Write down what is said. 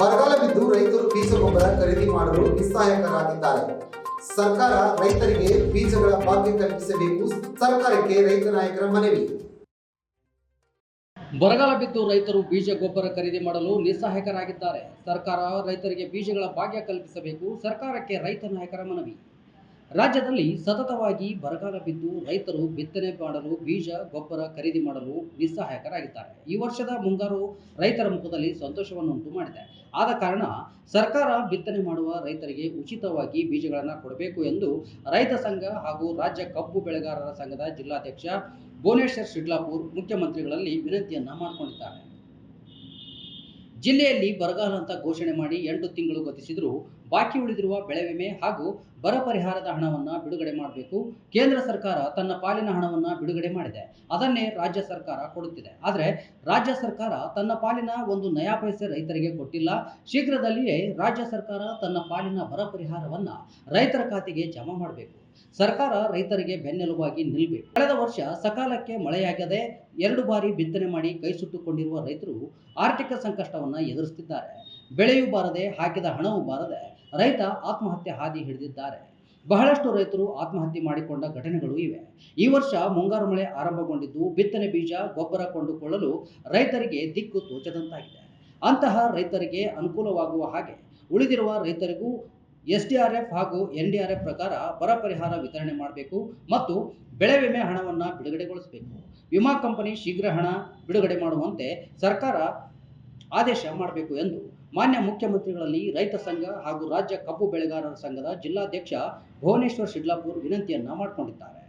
ಬರಗಾಲ ಬಿದ್ದು ರೈತರು ಬೀಜ ಗೊಬ್ಬರ ಖರೀದಿ ಮಾಡಲು ನಿಸ್ಸಹಾಯಕರಾಗಿದ್ದಾರೆ. ಸರ್ಕಾರ ರೈತರಿಗೆ ಬೀಜಗಳ ಭಾಗ್ಯ ಕಲ್ಪಿಸಬೇಕು ಸರ್ಕಾರಕ್ಕೆ ರೈತ ನಾಯಕರ ಮನವಿ. ಬರಗಾಲ ಬಿದ್ದು ರೈತರು ಬೀಜ ಗೊಬ್ಬರ ಖರೀದಿ ಮಾಡಲು ನಿಸ್ಸಹಾಯಕರಾಗಿದ್ದಾರೆ. ಸರ್ಕಾರ ರೈತರಿಗೆ ಬೀಜಗಳ ಭಾಗ್ಯ ಕಲ್ಪಿಸಬೇಕು. ಸರ್ಕಾರಕ್ಕೆ ರೈತ ನಾಯಕರ ಮನವಿ. ರಾಜ್ಯದಲ್ಲಿ ಸತತವಾಗಿ ಬರಗಾಲ ಬಿದ್ದು ರೈತರು ಬಿತ್ತನೆ ಮಾಡಲು ಬೀಜ, ಗೊಬ್ಬರ ಖರೀದಿ ಮಾಡಲು ನಿಸ್ಸಹಾಯಕರಾಗಿದ್ದಾರೆ. ಈ ವರ್ಷದ ಮುಂಗಾರು ರೈತರ ಮುಖದಲ್ಲಿ ಸಂತೋಷವನ್ನುಂಟು ಮಾಡಿದೆ. ಆದ ಕಾರಣ ಸರ್ಕಾರ ಬಿತ್ತನೆ ಮಾಡುವ ರೈತರಿಗೆ ಉಚಿತವಾಗಿ ಬೀಜಗಳನ್ನು ಕೊಡಬೇಕು ಎಂದು ರೈತ ಸಂಘ ಹಾಗೂ ರಾಜ್ಯ ಕಬ್ಬು ಬೆಳೆಗಾರರ ಸಂಘದ ಜಿಲ್ಲಾಧ್ಯಕ್ಷ ಭುವನೇಶ್ವರ್ ಶಿಡ್ಲಾಪುರ್ ಮುಖ್ಯಮಂತ್ರಿಗಳಲ್ಲಿ ವಿನಂತಿಯನ್ನ ಮಾಡಿಕೊಂಡಿದ್ದಾರೆ. ಜಿಲ್ಲೆಯಲ್ಲಿ ಬರಗಾಲ ಅಂತ ಘೋಷಣೆ ಮಾಡಿ ಎಂಟು ತಿಂಗಳು ಗತಿಸಿದರೂ ಬಾಕಿ ಉಳಿದಿರುವ ಬೆಳೆ ವಿಮೆ ಹಾಗೂ ಬರ ಪರಿಹಾರದ ಹಣವನ್ನು ಬಿಡುಗಡೆ ಮಾಡಬೇಕು. ಕೇಂದ್ರ ಸರ್ಕಾರ ತನ್ನ ಪಾಲಿನ ಹಣವನ್ನ ಬಿಡುಗಡೆ ಮಾಡಿದೆ. ಅದನ್ನೇ ರಾಜ್ಯ ಸರ್ಕಾರ ಕೊಡುತ್ತಿದೆ. ಆದರೆ ರಾಜ್ಯ ಸರ್ಕಾರ ತನ್ನ ಪಾಲಿನ ಒಂದು ನಯಾ ಪೈಸೆ ರೈತರಿಗೆ ಕೊಟ್ಟಿಲ್ಲ. ಶೀಘ್ರದಲ್ಲಿಯೇ ರಾಜ್ಯ ಸರ್ಕಾರ ತನ್ನ ಪಾಲಿನ ಬರ ಪರಿಹಾರವನ್ನ ರೈತರ ಖಾತೆಗೆ ಜಮಾ ಮಾಡಬೇಕು. ಸರ್ಕಾರ ರೈತರಿಗೆ ಬೆನ್ನೆಲುಬಾಗಿ ನಿಲ್ಲಬೇಕು ಕಳೆದ ವರ್ಷ ಸಕಾಲಕ್ಕೆ ಮಳೆಯಾಗದೆ ಎರಡು ಬಾರಿ ಬಿತ್ತನೆ ಮಾಡಿ ಕೈ ಸುಟ್ಟುಕೊಂಡಿರುವ ರೈತರು ಆರ್ಥಿಕ ಸಂಕಷ್ಟವನ್ನ ಎದುರಿಸುತ್ತಿದ್ದಾರೆ ಬೆಳೆಯೂ ಬಾರದೆ, ಹಾಕಿದ ಹಣವೂ ಬಾರದೆ ರೈತ ಆತ್ಮಹತ್ಯೆ ಹಾದಿ ಹಿಡಿದಿದ್ದಾರೆ. ಬಹಳಷ್ಟು ರೈತರು ಆತ್ಮಹತ್ಯೆ ಮಾಡಿಕೊಂಡ ಘಟನೆಗಳು ಇವೆ. ಈ ವರ್ಷ ಮುಂಗಾರು ಮಳೆ ಆರಂಭಗೊಂಡಿದ್ದು ಬಿತ್ತನೆ ಬೀಜ, ಗೊಬ್ಬರ ಕೊಂಡುಕೊಳ್ಳಲು ರೈತರಿಗೆ ದಿಕ್ಕು ತೋಚದಂತಾಗಿದೆ. ಅಂತಹ ರೈತರಿಗೆ ಅನುಕೂಲವಾಗುವ ಹಾಗೆ ಉಳಿದಿರುವ ರೈತರಿಗೂ ಎಸ್ ಡಿ ಆರ್ ಎಫ್ ಹಾಗೂ ಎನ್ ಡಿ ಆರ್ ಎಫ್ ಪ್ರಕಾರ ಬರ ಪರಿಹಾರ ವಿತರಣೆ ಮಾಡಬೇಕು ಮತ್ತು ಬೆಳೆ ವಿಮೆ ಹಣವನ್ನು ಬಿಡುಗಡೆಗೊಳಿಸಬೇಕು. ವಿಮಾ ಕಂಪನಿ ಶೀಘ್ರ ಹಣ ಬಿಡುಗಡೆ ಮಾಡುವಂತೆ ಸರ್ಕಾರ ಆದೇಶ ಮಾಡಬೇಕು ಎಂದು ಮಾನ್ಯ ಮುಖ್ಯಮಂತ್ರಿಗಳಲ್ಲಿ ರೈತ ಸಂಘ ಹಾಗೂ ರಾಜ್ಯ ಕಬ್ಬು ಬೆಳೆಗಾರರ ಸಂಘದ ಜಿಲ್ಲಾಧ್ಯಕ್ಷ ಭುವನೇಶ್ವರ್ ಶಿಡ್ಲಾಪುರ್ ವಿನಂತಿಯನ್ನ ಮಾಡಿಕೊಂಡಿದ್ದಾರೆ.